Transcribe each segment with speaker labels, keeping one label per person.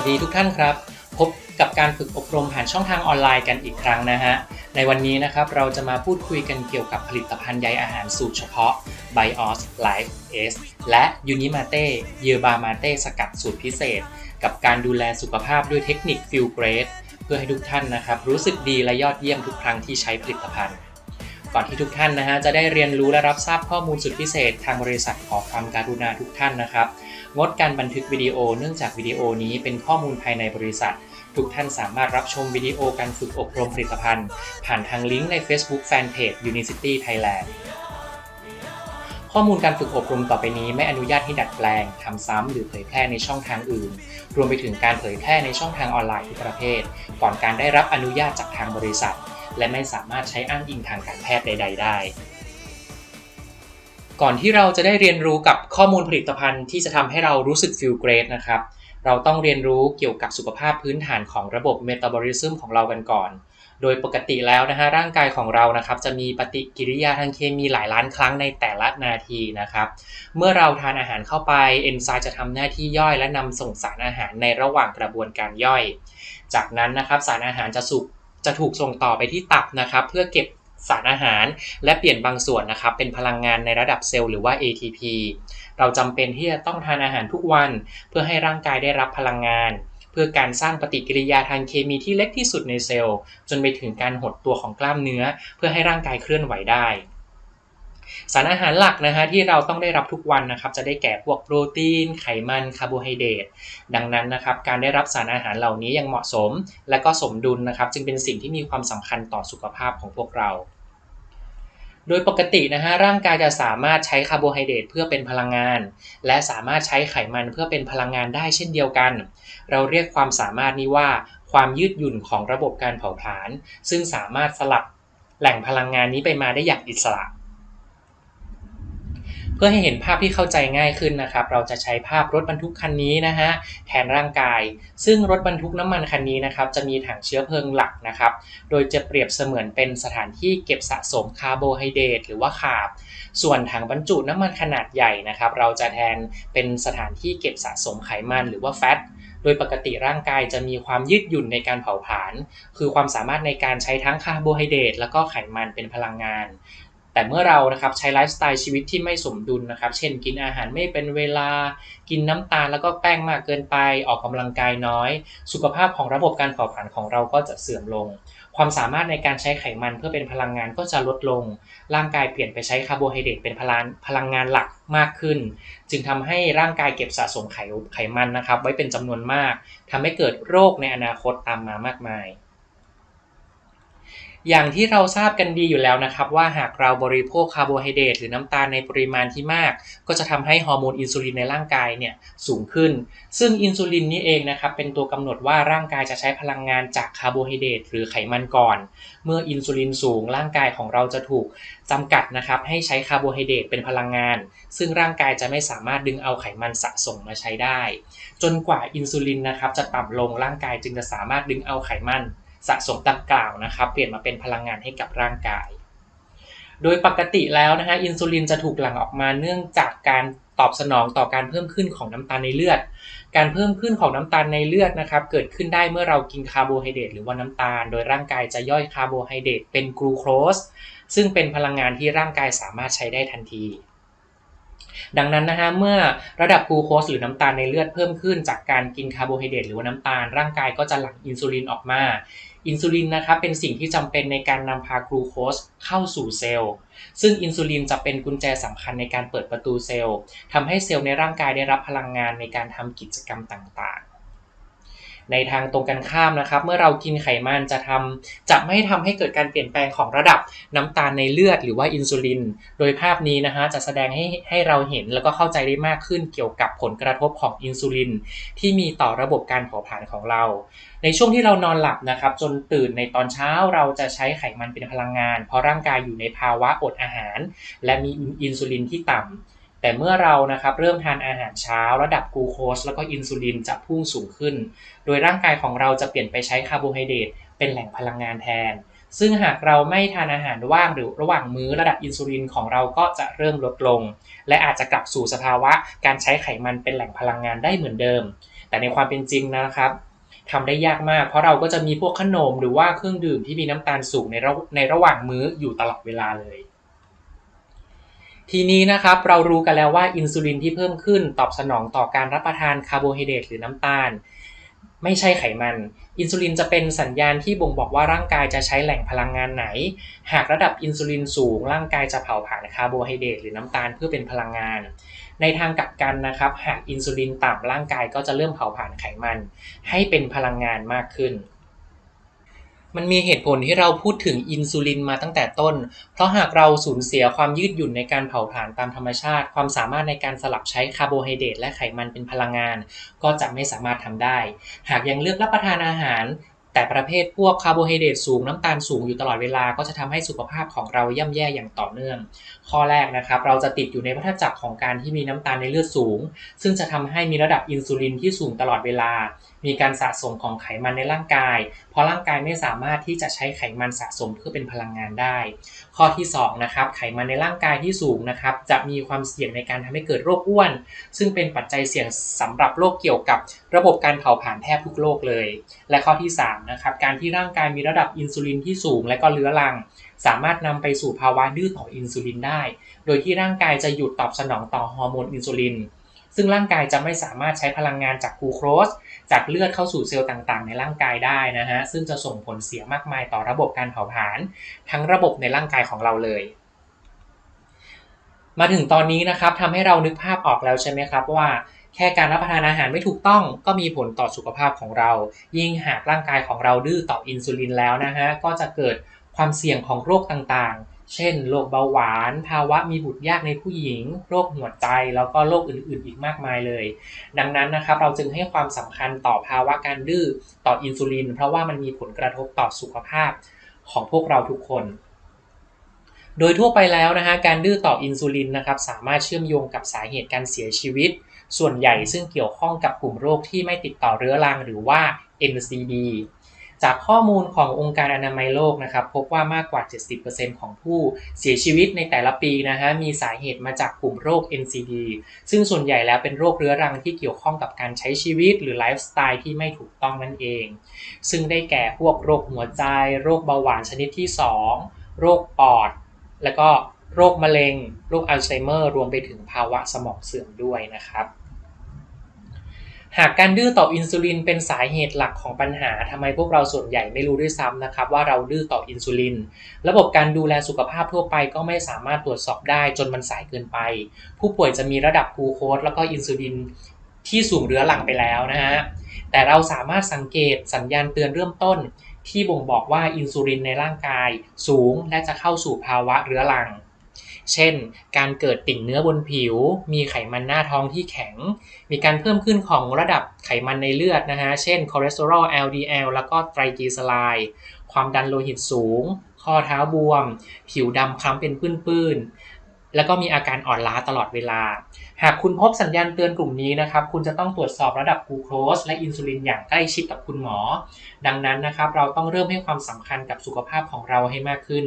Speaker 1: วัสดีทุกท่านครับ พบกับการฝึกอบรมผ่านช่องทางออนไลน์กันอีกครั้งนะฮะ ในวันนี้นะครับเราจะมาพูดคุยกันเกี่ยวกับผลิตภัณฑ์ใยอาหารสูตรเฉพาะ BIOS Life S และ Unimate y e r b a Mate สกัดสูตรพิเศษ กับการดูแลสุขภาพด้วยเทคนิค Feel Great เพื่อให้ทุกท่านนะครับรู้สึกดีและยอดเยี่ยมทุกครั้งที่ใช้ผลิตภัณฑ์ก่อนที่ทุกท่านนะฮะจะได้เรียนรู้และรับทราบข้อมูลสุดพิเศษ ทางบริษัทขอความการุณาทุกท่านนะครับ งดการบันทึกวิดีโอ เนื่องจากวิดีโอนี้เป็นข้อมูลภายในบริษัท ทุกท่านสามารถรับชมวิดีโอการฝึกอบรมผลิตภัณฑ์ ผ่านทางลิงก์ใน Facebook Fanpage Unicity Thailand ข้อมูลการฝึกอบรมต่อไปนี้ไม่อนุญาตให้ดัดแปลง ทำซ้ำหรือเผยแพร่ในช่องทางอื่น รวมไปถึงการเผยแพร่ในช่องทางออนไลน์ทุกประเภท ก่อนการได้รับอนุญาตจากทางบริษัท และไม่สามารถใช้อ้างอิงทางการแพทย์ใด ๆ ได้ ก่อนที่เราจะได้เรียนรู้กับข้อมูลผลิตภัณฑ์ที่จะทำให้เรารู้สึก feel great นะครับ เราต้องเรียนรู้เกี่ยวกับสุขภาพพื้นฐานของระบบเมตาบอลิซึมของเรากันก่อน โดยปกติแล้วนะฮะร่างกายของเรานะครับ จะมีปฏิกิริยาทางเคมีหลายล้านครั้งในแต่ละนาทีนะครับ เมื่อเราทานอาหารเข้าไปเอนไซม์จะทำหน้าที่ย่อยและนำส่งสารอาหารในระหว่างกระบวนการย่อย จากนั้นนะครับสารอาหารจะสุกจะถูกส่งต่อไปที่ตับนะครับ เพื่อเก็บ สารอาหาร และเปลี่ยนบางส่วนนะครับเป็นพลังงานในระดับเซลล์หรือว่า ATP เราจำเป็นที่จะต้องทานอาหารทุกวัน เพื่อให้ร่างกายได้รับพลังงาน เพื่อการสร้างปฏิกิริยาทางเคมีที่เล็กที่สุดในเซลล์ จนไปถึงการหดตัวของกล้ามเนื้อ เพื่อให้ร่างกายเคลื่อนไหวได้ สารอาหารหลักนะฮะที่เราต้องได้รับทุกวันนะครับจะได้แก่พวกโปรตีน ไขมันคาร์โบไฮเดรตดังนั้นนะครับการได้รับสารอาหารเหล่านี้อย่างเหมาะสม และก็สมดุลนะครับ จึงเป็นสิ่งที่มีความสำคัญต่อสุขภาพของพวกเราโดยปกตินะฮะร่างกายจะสามารถใช้คาร์โบไฮเดรตเพื่อเป็นพลังงาน และสามารถใช้ไขมันเพื่อเป็นพลังงานได้เช่นเดียวกัน เราเรียกความสามารถนี้ว่า ความยืดหยุ่นของระบบการเผาผลาญซึ่งสามารถสลับแหล่งพลังงานนี้ไปมาได้อย่างอิสระ พื่อให้เห็นภาพที่เข้าใจง่ายขึ้นนะครับ เราจะใช้ภาพรถบรรทุกคันนี้นะฮะแทนร่างกาย ซึ่งรถบรรทุกน้ำมันคันนี้นะครับจะมีถังเชื้อเพลิงหลักนะครับ โดยจะเปรียบเสมือนเป็นสถานที่เก็บสะสมคาร์โบไฮเดรตหรือว่าขาร์บ ส่วนถังบรรจุน้ำมันขนาดใหญ่นะครับ เราจะแทนเป็นสถานที่เก็บสะสมไขมันหรือว่าแฟตโดยปกติร่างกายจะมีความยืดหยุ่นในการเผาผลาญ คือความสามารถในการใช้ทั้งคาร์โบไฮเดรตแล้วก็ไขมันเป็นพลังงาน แต่เมื่อเรานะครับใช้ไลฟ์สไตล์ชีวิตที่ไม่สมดุลนะครับ เช่นกินอาหารไม่เป็นเวลา กินน้ำตาลแล้วก็แป้งมากเกินไป ออกกำลังกายน้อย สุขภาพของระบบการเผาผลาญของเราก็จะเสื่อมลง ความสามารถในการใช้ไขมันเพื่อเป็นพลังงานก็จะลดลง ร่างกายเปลี่ยนไปใช้คาร์โบไฮเดรตเป็นพลังพลังงานหลักมากขึ้น จึงทำให้ร่างกายเก็บสะสมไขไขมันนะครับ ไว้เป็นจำนวนมากทำให้เกิดโรคในอนาคตตามมามากมาย อย่างที่เราทราบกันดีอยู่แล้วนะครับ ว่าหากเราบริโภคคาร์โบไฮเดรตหรือน้ำตาลในปริมาณที่มาก ก็จะทำให้ฮอร์โมนอินซูลินในร่างกายเนี่ยสูงขึ้น ซึ่งอินซูลินนี้เองนะครับเป็นตัวกำหนดว่าร่างกายจะใช้พลังงานจากคาร์โบไฮเดรตหรือไขมันก่อน เมื่ออินซูลินสูงร่างกายของเราจะถูกจำกัดนะครับให้ใช้คาร์โบไฮเดรตเป็นพลังงาน ซึ่งร่างกายจะไม่สามารถดึงเอาไขมันสะสมมาใช้ได้ จนกว่าอินซูลินนะครับจะต่ำลงร่างกายจึงจะสามารถดึงเอาไขมัน สะสมดังกล่าวนะครับ เปลี่ยนมาเป็นพลังงานให้กับร่างกาย โดยปกติแล้วนะฮะอินซูลินจะถูกหลั่งออกมาเนื่องจากการตอบสนองต่อการเพิ่มขึ้นของน้ำตาลในเลือด การเพิ่มขึ้นของน้ำตาลในเลือดนะครับ เกิดขึ้นได้เมื่อเรากินคาร์โบไฮเดรตหรือว่าน้ำตาล โดยร่างกายจะย่อยคาร์โบไฮเดรตเป็นกลูโคสซึ่งเป็นพลังงานที่ร่างกายสามารถใช้ได้ทันที ดังนั้นนะฮะเมื่อระดับกลูโคสหรือน้ำตาลในเลือดเพิ่มขึ้น จากการกินคาร์โบไฮเดรตหรือว่าน้ำตาลร่างกายก็จะหลั่งอินซูลินออกมา อินซูลินนะครับเป็นสิ่งที่จำเป็นในการนำพากลูโคสเข้าสู่เซลล์ ซึ่งอินซูลินจะเป็นกุญแจสำคัญในการเปิดประตูเซลล์ทำให้เซลล์ในร่างกายได้รับพลังงานในการทำกิจกรรมต่าง ในทางตรงกันข้ามนะครับ เมื่อเรากินไขมันจะทำจะไม่ทำให้เกิดการเปลี่ยนแปลงของระดับน้ำตาลในเลือดหรือว่าอินซูลิน โดยภาพนี้นะฮะจะแสดงให้ให้เราเห็นแล้วก็เข้าใจได้มากขึ้นเกี่ยวกับผลกระทบของอินซูลิน ที่มีต่อระบบการเผาผลาญของเรา ในช่วงที่เรานอนหลับนะครับจนตื่นในตอนเช้าเราจะใช้ไขมันเป็นพลังงาน เพราะร่างกายอยู่ในภาวะอดอาหาร และมีอินซูลินที่ต่ำ แต่เมื่อเรานะครับเริ่มทานอาหารเช้าระดับกลูโคสแล้วก็อินซูลินจะพุ่งสูงขึ้น โดยร่างกายของเราจะเปลี่ยนไปใช้คาร์โบไฮเดรตเป็นแหล่งพลังงานแทน ซึ่งหากเราไม่ทานอาหารว่างหรือระหว่างมื้อระดับอินซูลินของเราก็จะเริ่มลดลง และอาจจะกลับสู่สภาวะการใช้ไขมันเป็นแหล่งพลังงานได้เหมือนเดิม แต่ในความเป็นจริงนะครับทำได้ยากมาก เพราะเราก็จะมีพวกขนมหรือว่าเครื่องดื่มที่มีน้ำตาลสูงในระในระหว่างมื้ออยู่ตลอดเวลาเลย ทีนี้นะครับเรารู้กันแล้วว่าอินซูลินที่เพิ่มขึ้นตอบสนองต่อการรับประทานคาร์โบไฮเดรตหรือน้ำตาล ไม่ใช่ไขมัน อินซูลินจะเป็นสัญญาณที่บ่งบอกว่าร่างกายจะใช้แหล่งพลังงานไหน หากระดับอินซูลินสูงร่างกายจะเผาผลาญคาร์โบไฮเดรตหรือน้ำตาลเพื่อเป็นพลังงาน ในทางกลับกันนะครับหากอินซูลินต่ำร่างกายก็จะเริ่มเผาผลาญไขมัน ให้เป็นพลังงานมากขึ้น มันมีเหตุผลที่เราพูดถึงอินซูลินมาตั้งแต่ต้น เพราะหากเราสูญเสียความยืดหยุ่นในการเผาผลาญตามธรรมชาติ ความสามารถในการสลับใช้คาร์โบไฮเดรตและไขมันเป็นพลังงาน ก็จะไม่สามารถทำได้ หากยังเลือกรับประทานอาหาร แต่ประเภทพวกคาร์โบไฮเดรตสูงน้ำตาลสูงอยู่ตลอดเวลาก็จะทำให้สุขภาพของเราย่ำแย่อย่างต่อเนื่อง ข้อแรกนะครับเราจะติดอยู่ในวัฏจักรของการที่มีน้ำตาลในเลือดสูง ซึ่งจะทำให้มีระดับอินซูลินที่สูงตลอดเวลามีการสะสมของไขมันในร่างกาย เพราะร่างกายไม่สามารถที่จะใช้ไขมันสะสมเพื่อเป็นพลังงานได้ ข้อที่2นะครับไขมันในร่างกายที่สูงนะครับจะมีความเสี่ยงในการทำให้เกิดโรคอ้วน ซึ่งเป็นปัจจัยเสี่ยงสำหรับโรคเกี่ยวกับระบบการเผาผลาญแทบทุกโรคเลย และข้อที่3นะครับการที่ร่างกายมีระดับอินซูลินที่สูงและก็เรื้อรัง สามารถนำไปสู่ภาวะดื้อต่ออินซูลินได้ โดยที่ร่างกายจะหยุดตอบสนองต่อฮอร์โมนอินซูลิน ซึ่งร่างกายจะไม่สามารถใช้พลังงานจากกูโครสจากเลือดเข้าสู่เซลล์ต่างๆ ในร่างกายได้นะฮะ ซึ่งจะส่งผลเสียมากมายต่อระบบการเผาผลาญทั้งระบบในร่างกายของเราเลย มาถึงตอนนี้นะครับทำให้เรานึกภาพออกแล้วใช่ไหมครับว่าแค่การรับประทานอาหารไม่ถูกต้องก็มีผลต่อสุขภาพของเรา ยิ่งหากร่างกายของเราดื้อต่ออินซูลินแล้วนะฮะ ก็จะเกิดความเสี่ยงของโรคต่างๆ เช่นโรคเบาหวาน ภาวะมีบุตรยากในผู้หญิง โรคหัวใจ แล้วก็โรคอื่นๆ อีกมากมายเลย ดังนั้นนะครับเราจึงให้ความสำคัญต่อภาวะการดื้อต่ออินซูลิน เพราะว่ามันมีผลกระทบต่อสุขภาพของพวกเราทุกคน โดยทั่วไปแล้วนะฮะการดื้อต่ออินซูลินนะครับสามารถเชื่อมโยงกับสาเหตุการเสียชีวิต ส่วนใหญ่ซึ่งเกี่ยวข้องกับกลุ่มโรคที่ไม่ติดต่อเรื้อรังหรือว่า NCD จากข้อมูลขององค์การอนามัยโลกนะครับ พบว่ามากกว่า 70%ของผู้เสียชีวิตในแต่ละปีนะฮะมีสาเหตุมาจากกลุ่มโรค NCD ซึ่งส่วนใหญ่แล้วเป็นโรคเรื้อรังที่เกี่ยวข้องกับการใช้ชีวิต หรือไลฟ์สไตล์ที่ไม่ถูกต้องนั่นเอง ซึ่งได้แก่พวกโรคหัวใจ โรคเบาหวานชนิดที่ 2 โรคปอด แล้วก็โรคมะเร็ง โรคอัลไซเมอร์ รวมไปถึงภาวะสมองเสื่อมด้วยนะครับ หากการดื้อต่ออินซูลินเป็นสาเหตุหลักของปัญหาทำไมพวกเราส่วนใหญ่ไม่รู้ด้วยซ้ำนะครับว่าเราดื้อต่ออินซูลิน ระบบการดูแลสุขภาพทั่วไปก็ไม่สามารถตรวจสอบได้จนมันสายเกินไป ผู้ป่วยจะมีระดับกลูโคสแล้วก็อินซูลินที่สูงเรื้อรังไปแล้วนะฮะแต่เราสามารถสังเกตสัญญาณเตือนเริ่มต้น ที่บ่งบอกว่าอินซูลินในร่างกายสูงและจะเข้าสู่ภาวะเรื้อรัง เช่น การเกิดติ่งเนื้อบนผิว มีไขมันหน้าท้องที่แข็ง มีการเพิ่มขึ้นของระดับไขมันในเลือดนะฮะ เช่นคอเลสเตอรอล LDL แล้วก็ไตรกลีเซอไรด์ ความดันโลหิตสูง ข้อเท้าบวม ผิวดำคล้ำเป็นปื้นๆ แล้วก็มีอาการอ่อนล้าตลอดเวลา หากคุณพบสัญญาณเตือนกลุ่มนี้นะครับ คุณจะต้องตรวจสอบระดับกลูโคสและอินซูลินอย่างใกล้ชิดกับคุณหมอ ดังนั้นนะครับ เราต้องเริ่มให้ความสำคัญกับสุขภาพของเราให้มากขึ้น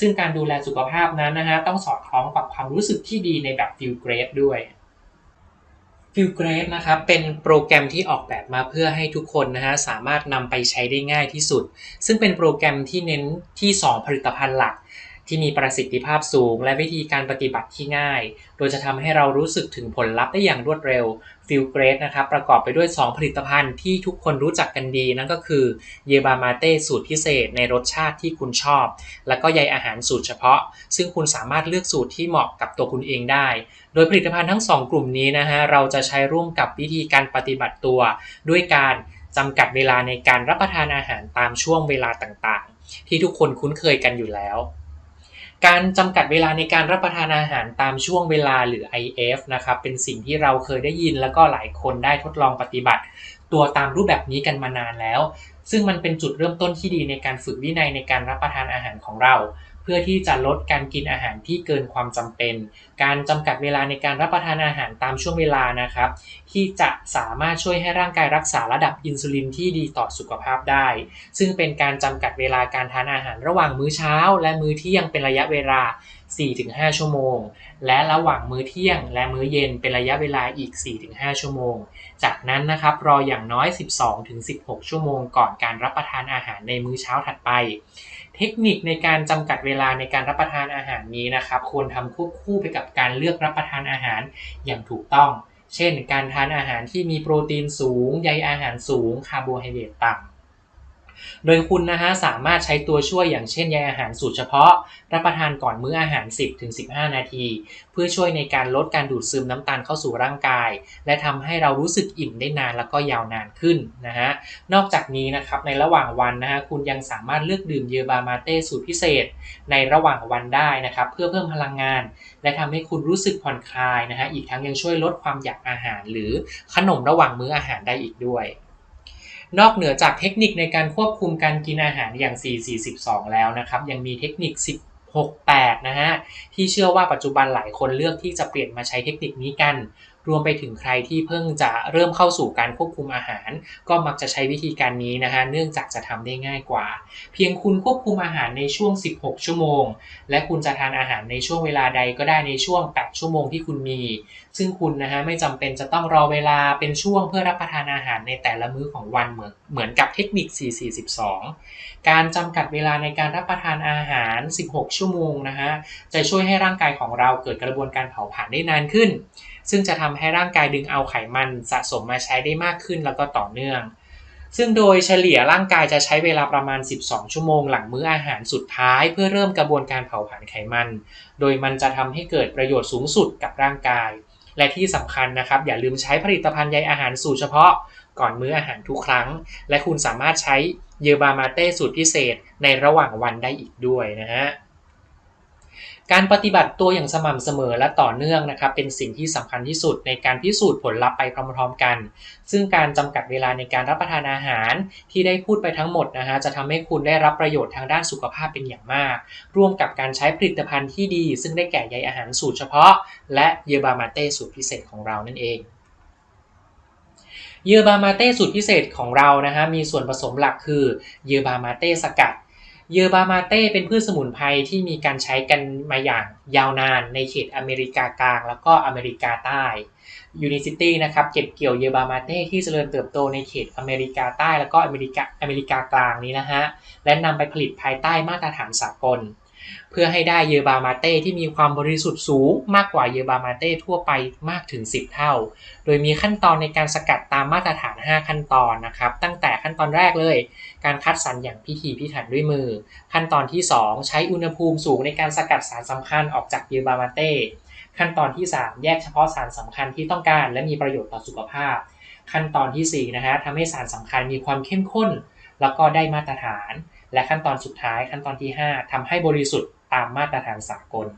Speaker 1: ซึ่งการดูแลสุขภาพนั้นนะฮะต้องสอดคล้องกับความรู้สึกที่ดีในแบบฟิลเกรดด้วยฟิลเกรดนะครับเป็นโปรแกรมที่ออกแบบมาเพื่อให้ทุกคนนะฮะสามารถนำไปใช้ได้ง่ายที่สุด ซึ่งเป็นโปรแกรมที่เน้นที่ 2 ผลิตภัณฑ์หลัก ที่มีประสิทธิภาพสูง และวิธีการปฏิบัติที่ง่าย โดยจะทำให้เรารู้สึกถึงผลลัพธ์ได้อย่างรวดเร็วฟิลเกรดนะครับ ประกอบไปด้วย 2 ผลิตภัณฑ์ที่ทุกคนรู้จักกันดี นั่นก็คือเยบามาเต้สูตรพิเศษในรสชาติที่คุณชอบ และก็ใยอาหารสูตรเฉพาะ ซึ่งคุณสามารถเลือกสูตรที่เหมาะกับตัวคุณเองได้ โดยผลิตภัณฑ์ทั้ง 2 กลุ่มนี้นะฮะ เราจะใช้ร่วมกับวิธีการปฏิบัติตัว ด้วยการจำกัดเวลาในการรับประทานอาหารตามช่วงเวลาต่างๆ ที่ทุกคนคุ้นเคยกันอยู่แล้ว การจำกัดเวลาในการรับประทานอาหารตามช่วงเวลาหรือ IF นะครับเป็นสิ่งที่เราเคยได้ยินแล้วก็หลายคนได้ทดลองปฏิบัติ ตัวตามรูปแบบนี้กันมานานแล้ว ซึ่งมันเป็นจุดเริ่มต้นที่ดีในการฝึกวินัยในการรับประทานอาหารของเรา พพื่อที่จะลดการกินอาหารที่เกินความจำเป็น การจำกัดเวลาในการรับประทานอาหารตามช่วงเวลานะครับ ที่จะสามารถช่วยให้ร่างกายรักษาระดับอินซูลินที่ดีต่อสุขภาพได้ ซึ่งเป็นการจำกัดเวลาการทานอาหารระหว่างมื้อเช้า และมื้อเที่ยงเป็นระยะเวลา 4-5 ชั่วโมง และระหว่างมื้อเที่ยง และมื้อเย็นเป็นระยะเวลาอีก 4-5 ชั่วโมง จากนั้นนะครับรออย่างน้อย 12-16 ชั่วโมงก่อนการรับประทานอาหารในมื้อเช้าถัดไป เทคนิคในการจำกัดเวลาในการรับประทานอาหารนี้นะครับ ควรทำควบคู่ไปกับการเลือกรับประทานอาหารอย่างถูกต้อง เช่น การทานอาหารที่มีโปรตีนสูง ใยอาหารสูง คาร์โบไฮเดรตต่ำ โดยคุณนะฮะสามารถใช้ตัวช่วยอย่างเช่นใยอาหารสูตรเฉพาะ รับประทานก่อนมื้ออาหาร 10-15 นาที เพื่อช่วยในการลดการดูดซึมน้ำตาลเข้าสู่ร่างกาย และทำให้เรารู้สึกอิ่มได้นานแล้วก็ยาวนานขึ้นนะฮะนอกจากนี้นะครับในระหว่างวันนะฮะคุณยังสามารถเลือกดื่มเยอบามาเต้สูตรพิเศษ ในระหว่างวันได้นะครับเพื่อเพิ่มพลังงาน และทำให้คุณรู้สึกผ่อนคลายนะฮะอีกทั้งยังช่วยลดความอยากอาหาร หรือขนมระหว่างมื้ออาหารได้อีกด้วย นอกเหนือจากเทคนิคในการควบคุมการกินอาหารอย่าง 442 แล้วนะครับ ยังมีเทคนิค 168 นะฮะ ที่เชื่อว่าปัจจุบันหลายคนเลือกที่จะเปลี่ยนมาใช้เทคนิคนี้กัน รวมไปถึงใครที่เพิ่งจะเริ่มเข้าสู่การควบคุมอาหาร ก็มักจะใช้วิธีการนี้นะฮะเนื่องจากจะทำได้ง่ายกว่า เพียงคุณควบคุมอาหารในช่วง 16 ชั่วโมง และคุณจะทานอาหารในช่วงเวลาใดก็ได้ในช่วง 8 ชั่วโมงที่คุณมี ซึ่งคุณนะฮะไม่จำเป็นจะต้องรอเวลาเป็นช่วงเพื่อรับประทานอาหารในแต่ละมื้อของวันเหมือนเหมือนกับเทคนิค 442 การจำกัดเวลาในการรับประทานอาหาร 16 ชั่วโมงนะฮะจะช่วยให้ร่างกายของเราเกิดกระบวนการเผาผลาญได้นานขึ้น ซึ่งจะทำให้ร่างกายดึงเอาไขมันสะสมมาใช้ได้มากขึ้นแล้วก็ต่อเนื่อง ซึ่งโดยเฉลี่ยร่างกายจะใช้เวลาประมาณ 12 ชั่วโมงหลังมื้ออาหารสุดท้าย เพื่อเริ่มกระบวนการเผาผลาญไขมัน โดยมันจะทำให้เกิดประโยชน์สูงสุดกับร่างกาย และที่สำคัญนะครับ อย่าลืมใช้ผลิตภัณฑ์ใยอาหารสูตรเฉพาะก่อนมื้ออาหารทุกครั้ง และคุณสามารถใช้เยอบามาเต้สูตรพิเศษในระหว่างวันได้อีกด้วยนะฮะ การปฏิบัติตัวอย่างสม่ำเสมอและต่อเนื่องนะครับ เป็นสิ่งที่สำคัญที่สุดในการพิสูจน์ผลลัพธ์ไปพร้อมๆกัน ซึ่งการจำกัดเวลาในการรับประทานอาหารที่ได้พูดไปทั้งหมดนะฮะจะทำให้คุณได้รับประโยชน์ทางด้านสุขภาพเป็นอย่างมาก ร่วมกับการใช้ผลิตภัณฑ์ที่ดี ซึ่งได้แก่ใยอาหารสูตรเฉพาะ และเยอร์บามาเต้สูตรพิเศษของเรานั่นเองเยอร์บามาเต้สูตรพิเศษของเรานะฮะมีส่วนผสมหลักคือเยอร์บามาเต้สกัด เยอบามาเต้เป็นพืชสมุนไพรที่มีการใช้กันมาอย่างยาวนานในเขตอเมริกากลาง แล้วก็อเมริกาใต้ยูนิซิตี้นะครับเก็บเกี่ยวเยอบามาเต้ที่เจริญเติบโตในเขตอเมริกาใต้ แล้วก็อเมริกาอเมริกากลางนี้นะฮะและนำไปผลิตภายใต้มาตรฐานสากล เพื่อให้ได้เยอบามาเต้ที่มีความบริสุทธิ์สูงมากกว่าเยอบามาเต้ทั่วไปมากถึง 10 เท่า โดยมีขั้นตอนในการสกัดตามมาตรฐาน 5 ขั้นตอนนะครับ ตั้งแต่ขั้นตอนแรกเลย การคัดสรรอย่างพิถีพิถันด้วยมือ ขั้นตอนที่ 2 ใช้อุณหภูมิสูงในการสกัดสารสำคัญออกจากเยอบามาเต้ ขั้นตอนที่ 3 แยกเฉพาะสารสำคัญที่ต้องการและมีประโยชน์ต่อสุขภาพ ขั้นตอนที่4นะฮะทำให้สารสำคัญมีความเข้มข้น แล้วก็ได้มาตรฐาน และขั้นตอนสุดท้ายขั้นตอนที่ 5ทำให้บริสุทธิ์ตามมาตรฐานสากล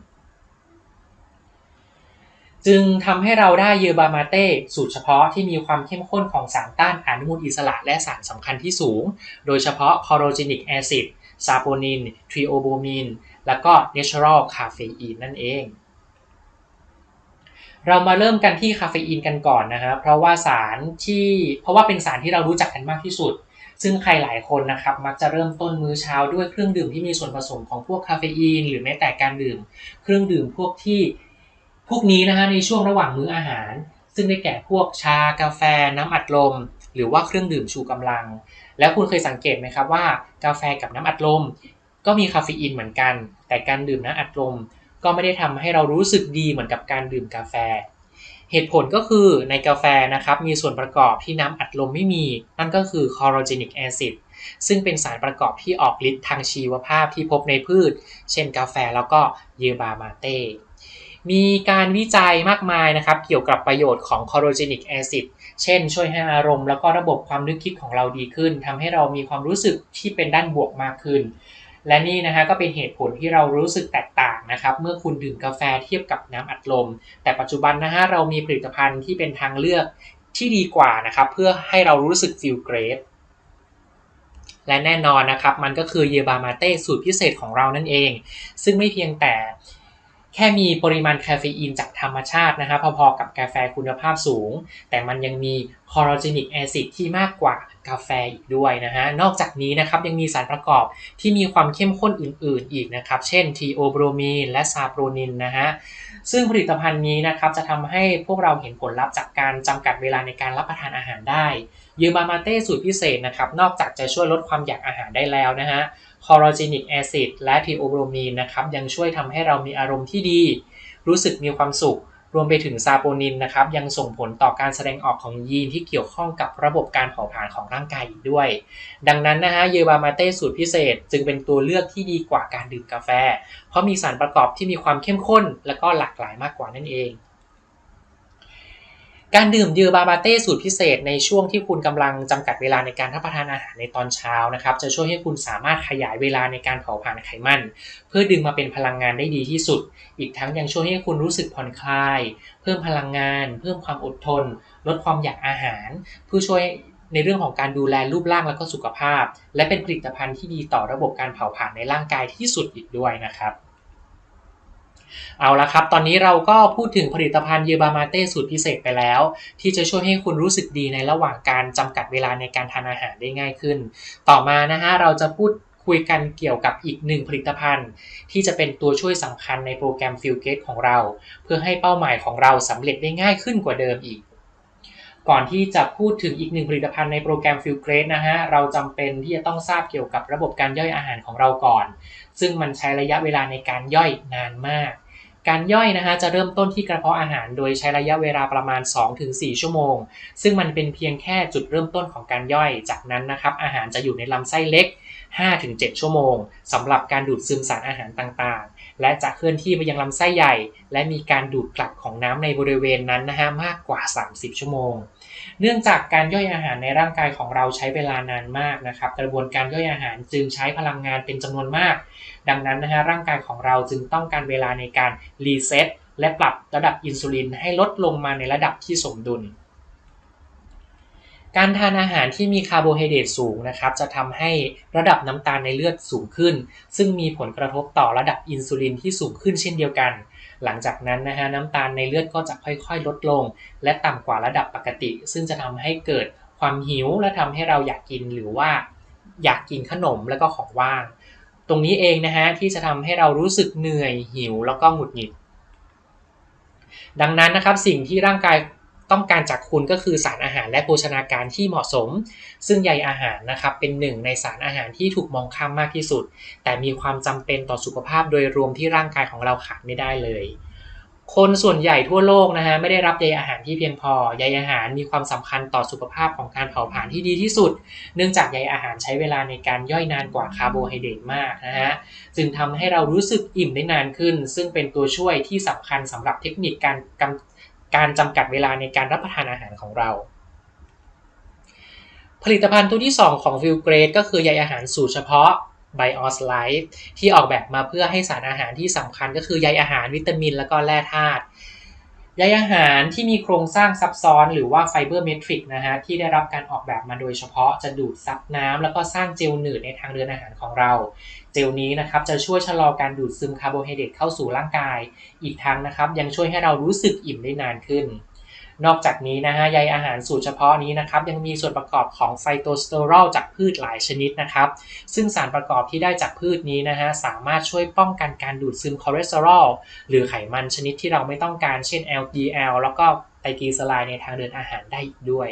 Speaker 1: จึงทำให้เราได้เยอบามาเต้สูตรเฉพาะที่มีความเข้มข้นของสารต้านอนุมูลอิสระและสารสำคัญที่สูง โดยเฉพาะคอโรจินิกแอซิดซาโปนิน ทริโอโบมิน แล้วก็เนเชอรัลคาเฟอีนนั่นเอง เรามาเริ่มกันที่คาเฟอีนกันก่อนนะฮะเพราะว่าสารที่เพราะว่าเป็นสารที่เรารู้จักกันมากที่สุด ซึ่งใครหลายคนนะครับมักจะเริ่มต้นมื้อเช้าด้วยเครื่องดื่มที่มีส่วนผสมของพวกคาเฟอีน หรือแม้แต่การดื่ม เครื่องดื่มพวกที่พวกนี้นะฮะในช่วงระหว่างมื้ออาหาร ซึ่งได้แก่พวกชากาแฟ น้ำอัดลม หรือว่าเครื่องดื่มชูกำลัง แล้วคุณเคยสังเกตไหมครับว่ากาแฟกับน้ำอัดลม ก็มีคาเฟอีนเหมือนกัน แต่การดื่มน้ำอัดลมก็ไม่ได้ทำให้เรารู้สึกดีเหมือนกับการดื่มกาแฟ เหตุผลก็คือในกาแฟนะครับมีส่วนประกอบที่น้ำอัดลมไม่มี นั่นก็คือคอโรเจนิกแอซิดซึ่งเป็นสารประกอบที่ออกฤทธิ์ทางชีวภาพที่พบในพืช เช่นกาแฟแล้วก็เยบามาเต้มีการวิจัยมากมายนะครับเกี่ยวกับประโยชน์ของคอโรเจนิกแอซิดเช่น ช่วยให้อารมณ์แล้วก็ระบบความนึกคิดของเราดีขึ้นทำให้เรามีความรู้สึกที่เป็นด้านบวกมากขึ้น และนี่นะฮะก็เป็นเหตุผลที่เรารู้สึกแตกต่างนะครับ เมื่อคุณดื่มกาแฟเทียบกับน้ำอัดลม แต่ปัจจุบันนะฮะเรามีผลิตภัณฑ์ที่เป็นทางเลือกที่ดีกว่านะครับ เพื่อให้เรารู้สึกฟิลเกรดและแน่นอนนะครับ มันก็คือเยบามาเต้สูตรพิเศษของเรานั่นเอง ซึ่งไม่เพียงแต่ แค่มีปริมาณคาเฟอีนจากธรรมชาตินะครับพอๆกับกาแฟคุณภาพสูง แต่มันยังมีคอโรจินิกแอซิดที่มากกว่ากาแฟอีกด้วยนะฮะนอกจากนี้นะครับยังมีสารประกอบที่มีความเข้มข้นอื่นๆอีกนะครับ เช่นทีโอโบรมีนและซาโปรนินนะฮะซึ่งผลิตภัณฑ์นี้นะครับจะทำให้พวกเราเห็นผลลัพธ์จากการจำกัดเวลาในการรับประทานอาหารได้ ยูบามาเต้สูตรพิเศษนะครับนอกจากจะช่วยลดความอยากอาหารได้แล้วนะฮะคอโรจินิกแอซิดและทีโอโบรมีนนะครับยังช่วยทำให้เรามีอารมณ์ที่ดี รู้สึกมีความสุข รวมไปถึงซาโปนินนะครับยังส่งผลต่อการแสดงออกของยีนที่เกี่ยวข้องกับระบบการเผาผลาญของร่างกายอีกด้วย ดังนั้นนะฮะเยบามาเต้สูตรพิเศษ จึงเป็นตัวเลือกที่ดีกว่าการดื่มกาแฟ เพราะมีสารประกอบที่มีความเข้มข้น และก็หลากหลายมากกว่านั่นเอง การดื่มเยอบาบาเต้สูตรพิเศษในช่วงที่คุณกำลังจำกัดเวลาในการรับประทานอาหารในตอนเช้านะครับ จะช่วยให้คุณสามารถขยายเวลาในการเผาผลาญไขมัน เพื่อดึงมาเป็นพลังงานได้ดีที่สุด อีกทั้งยังช่วยให้คุณรู้สึกผ่อนคลาย เพิ่มพลังงาน เพิ่มความอดทน ลดความอยากอาหาร เพื่อช่วยในเรื่องของการดูแลรูปร่างและก็สุขภาพ และเป็นผลิตภัณฑ์ที่ดีต่อระบบการเผาผลาญในร่างกายที่สุดอีกด้วยนะครับ เอาละครับ ตอนนี้เราก็พูดถึงผลิตภัณฑ์เยบามาเต้สูตรพิเศษไปแล้ว ที่จะช่วยให้คุณรู้สึกดีในระหว่างการจำกัดเวลาในการทานอาหารได้ง่ายขึ้น ต่อมานะฮะเราจะพูดคุยกันเกี่ยวกับอีกหนึ่งผลิตภัณฑ์ ที่จะเป็นตัวช่วยสำคัญในโปรแกรมฟิลเกตของเรา เพื่อให้เป้าหมายของเราสำเร็จได้ง่ายขึ้นกว่าเดิมอีก ก่อนที่จะพูดถึงอีกหนึ่งผลิตภัณฑ์ในโปรแกรมฟิลเกรดนะฮะเราจำเป็นที่จะต้องทราบเกี่ยวกับระบบการย่อยอาหารของเราก่อน ซึ่งมันใช้ระยะเวลาในการย่อยนานมาก การย่อยนะฮะจะเริ่มต้นที่กระเพาะอาหาร โดยใช้ระยะเวลาประมาณ 2-4 ชั่วโมง ซึ่งมันเป็นเพียงแค่จุดเริ่มต้นของการย่อย จากนั้นนะครับอาหารจะอยู่ในลำไส้เล็ก 5-7 ชั่วโมงสำหรับการดูดซึมสารอาหารต่างๆ และจะเคลื่อนที่ไปยังลำไส้ใหญ่ และมีการดูดกลับของน้ำในบริเวณนั้นนะฮะมากกว่า 30 ชั่วโมง เนื่องจากการย่อยอาหารในร่างกายของเราใช้เวลานานมากนะครับ กระบวนการย่อยอาหารจึงใช้พลังงานเป็นจำนวนมาก ดังนั้นนะฮะร่างกายของเราจึงต้องการเวลาในการรีเซ็ตและปรับระดับอินซูลินให้ลดลงมาในระดับที่สมดุล การทานอาหารที่มีคาร์โบไฮเดรตสูงนะครับ จะทำให้ระดับน้ำตาลในเลือดสูงขึ้น ซึ่งมีผลกระทบต่อระดับอินซูลินที่สูงขึ้นเช่นเดียวกัน หลังจากนั้นนะฮะน้ำตาลในเลือดก็จะค่อยๆ ลดลง และต่ำกว่าระดับปกติ ซึ่งจะทำให้เกิดความหิวและทำให้เราอยากกินหรือว่าอยากกินขนมและก็ของว่าง ตรงนี้เองนะฮะที่จะทำให้เรารู้สึกเหนื่อยหิวแล้วก็หงุดหงิดดังนั้นนะครับสิ่งที่ร่างกาย ต้องการจากคุณก็คือสารอาหารและโภชนาการที่เหมาะสม ซึ่งใยอาหารนะครับเป็นหนึ่งในสารอาหารที่ถูกมองข้ามมากที่สุด แต่มีความจำเป็นต่อสุขภาพโดยรวมที่ร่างกายของเราขาดไม่ได้เลยคนส่วนใหญ่ทั่วโลกนะฮะไม่ได้รับใยอาหารที่เพียงพอใยอาหารมีความสำคัญต่อสุขภาพของการเผาผลาญที่ดีที่สุด เนื่องจากใยอาหารใช้เวลาในการย่อยนานกว่าคาร์โบไฮเดรตมากนะฮะจึงทำให้เรารู้สึกอิ่มได้นานขึ้น ซึ่งเป็นตัวช่วยที่สำคัญสำหรับเทคนิคการกำ การจำกัดเวลาในการรับประทานอาหารของเรา ผลิตภัณฑ์ตัวที่ 2 ของวิลเกรดก็คือใยอาหารสูตรเฉพาะ Bios Life ที่ออกแบบมาเพื่อให้สารอาหารที่สำคัญก็คือใยอาหารวิตามิน และก็แร่ธาตุ ใยอาหารที่มีโครงสร้างซับซ้อนหรือว่าไฟเบอร์เมทริกนะฮะที่ได้รับการออกแบบมาโดยเฉพาะจะดูดซับน้ำแล้วก็สร้างเจลหนืดในทางเดินอาหารของเรา เจลนี้นะครับจะช่วยชะลอการดูดซึมคาร์โบไฮเดรตเข้าสู่ร่างกาย อีกทั้งนะครับยังช่วยให้เรารู้สึกอิ่มได้นานขึ้น นอกจากนี้นะฮะใยอาหารสูตรเฉพาะนี้นะครับยังมีส่วนประกอบของไฟโตสเตอรอลจากพืชหลายชนิดนะครับ ซึ่งสารประกอบที่ได้จากพืชนี้นะฮะสามารถช่วยป้องกันการดูดซึมคอเลสเตอรอลหรือไขมันชนิดที่เราไม่ต้องการเช่น LDL แล้วก็ไตรกลีเซอไรด์ในทางเดินอาหารได้อีกด้วย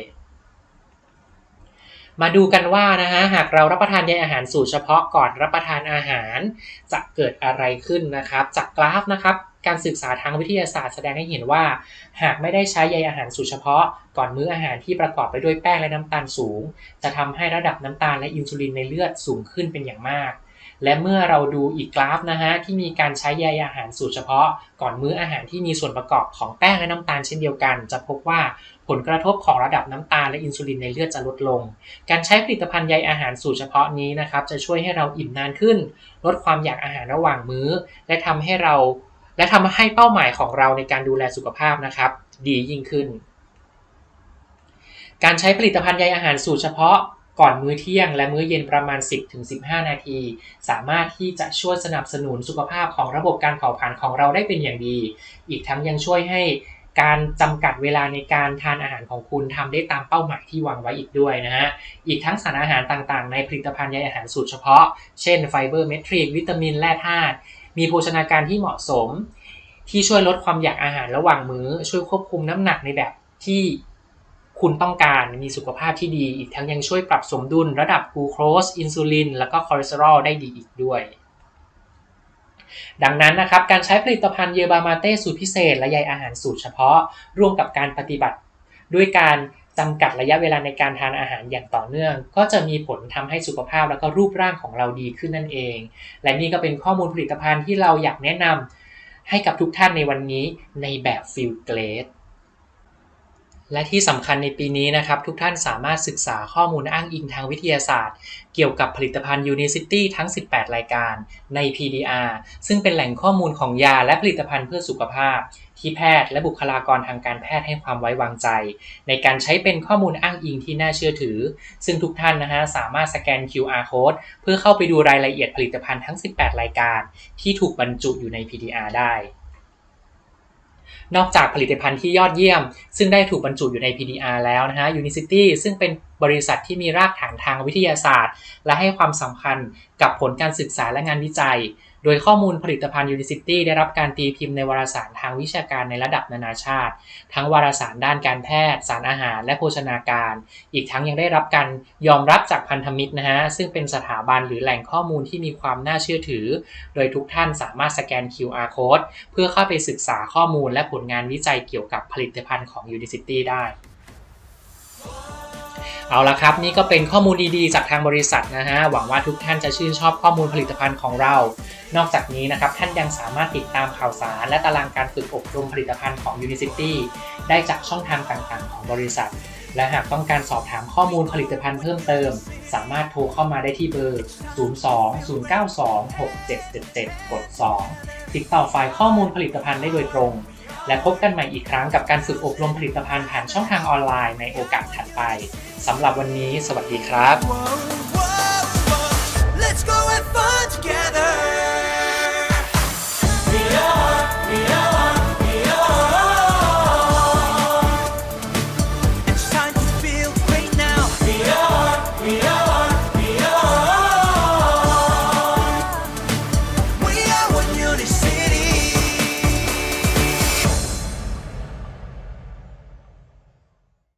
Speaker 1: มาดูกันว่านะฮะหากเรารับประทานใยอาหารสูตรเฉพาะก่อนรับประทานอาหาร จะเกิดอะไรขึ้นนะครับ จากกราฟนะครับการศึกษาทางวิทยาศาสตร์แสดงให้เห็นว่า หากไม่ได้ใช้ใยอาหารสูตรเฉพาะ ก่อนมื้ออาหารที่ประกอบไปด้วยแป้งและน้ำตาลสูง จะทำให้ระดับน้ำตาลและอินซูลินในเลือดสูงขึ้นเป็นอย่างมาก และเมื่อเราดูอีกกราฟนะฮะที่มีการใช้ใยอาหารสูตรเฉพาะ ก่อนมื้ออาหารที่มีส่วนประกอบของแป้งและน้ำตาลเช่นเดียวกัน จะพบว่าผลกระทบของระดับน้ำตาลและอินซูลินในเลือดจะลดลง การใช้ผลิตภัณฑ์ใยอาหารสูตรเฉพาะนี้นะครับจะช่วยให้เราอิ่มนานขึ้น ลดความอยากอาหารระหว่างมื้อ และทำให้เรา และทำให้เป้าหมายของเราในการดูแลสุขภาพนะครับ ดียิ่งขึ้น การใช้ผลิตภัณฑ์ใยอาหารสูตรเฉพาะ ก่อนมื้อเที่ยงและมื้อเย็นประมาณ 10-15 นาที สามารถที่จะช่วยสนับสนุนสุขภาพของระบบการเผาผลาญของเราได้เป็นอย่างดี อีกทั้งยังช่วยให้การจำกัดเวลาในการทานอาหารของคุณทำได้ตามเป้าหมายที่วางไว้อีกด้วยนะฮะ อีกทั้งสารอาหารต่างๆ ในผลิตภัณฑ์ใยอาหารสูตรเฉพาะ เช่นไฟเบอร์เมทริกวิตามินแร่ธาตุ มีโภชนาการที่เหมาะสม ที่ช่วยลดความอยากอาหารระหว่างมื้อ ช่วยควบคุมน้ำหนักในแบบที่ คุณต้องการมีสุขภาพที่ดี อีกทั้งยังช่วยปรับสมดุลระดับกลูโคสอินซูลิน แล้วก็คอเลสเตอรอลได้ดีอีกด้วย ดังนั้นนะครับ การใช้ผลิตภัณฑ์เยบามาเต้สูตรพิเศษ และใยอาหารสูตรเฉพาะ ร่วมกับการปฏิบัติ ด้วยการจำกัดระยะเวลาในการทานอาหารอย่างต่อเนื่อง ก็จะมีผลทำให้สุขภาพแล้วก็รูปร่างของเราดีขึ้นนั่นเอง และนี่ก็เป็นข้อมูลผลิตภัณฑ์ที่เราอยากแนะนำให้กับทุกท่านในวันนี้ในแบบฟิลเกรด และที่สำคัญในปีนี้นะครับ ทุกท่านสามารถศึกษาข้อมูลอ้างอิงทางวิทยาศาสตร์ เกี่ยวกับผลิตภัณฑ์ Unicity ทั้ง 18 รายการใน PDR ซึ่งเป็นแหล่งข้อมูลของยาและผลิตภัณฑ์เพื่อสุขภาพ ที่แพทย์และบุคลากรทางการแพทย์ให้ความไว้วางใจ ในการใช้เป็นข้อมูลอ้างอิงที่น่าเชื่อถือ ซึ่งทุกท่านนะฮะสามารถสแกน QR code เพื่อเข้าไปดูรายละเอียดผลิตภัณฑ์ทั้ง 18 รายการ ที่ถูกบรรจุอยู่ใน PDR ได้ นอกจากผลิตภัณฑ์ที่ยอดเยี่ยม ซึ่งได้ถูกบรรจุอยู่ใน PDR แล้วนะฮะ Unicity ซึ่งเป็น บริษัทที่มีรากฐานทางวิทยาศาสตร์ และให้ความสำคัญกับผลการศึกษาและงานวิจัย โดยข้อมูลผลิตภัณฑ์ Unicity ได้รับการตีพิมพ์ในวารสารทางวิชาการในระดับนานาชาติ ทั้งวารสารด้านการแพทย์ สารอาหาร และโภชนาการ อีกทั้งยังได้รับการยอมรับจากพันธมิตรนะฮะ ซึ่งเป็นสถาบันหรือแหล่งข้อมูลที่มีความน่าเชื่อถือ โดยทุกท่านสามารถสแกน QR code เพื่อเข้าไปศึกษาข้อมูลและผลงานวิจัยเกี่ยวกับผลิตภัณฑ์ของ Unicity ได้ เอาละครับ นี่ก็เป็นข้อมูลดีๆ จากทางบริษัทนะฮะ หวังว่าทุกท่านจะชื่นชอบข้อมูลผลิตภัณฑ์ของเรา นอกจากนี้นะครับ ท่านยังสามารถติดตามข่าวสาร และตารางการฝึกอบรมผลิตภัณฑ์ของ Unicity ได้จากช่องทางต่างๆ ของบริษัท และหากต้องการสอบถามข้อมูลผลิตภัณฑ์เพิ่มเติม สามารถโทรเข้ามาได้ที่เบอร์ 02-092-6777 กด 2 ติดต่อฝ่ายข้อมูลผลิตภัณฑ์ได้โดยตรง และพบกันใหม่อีกครั้งกับการฝึกอบรมผลิตภัณฑ์ผ่านช่องทางออนไลน์ในโอกาสถัดไปสำหรับวันนี้ สวัสดีครับ
Speaker 2: Let's go and fun together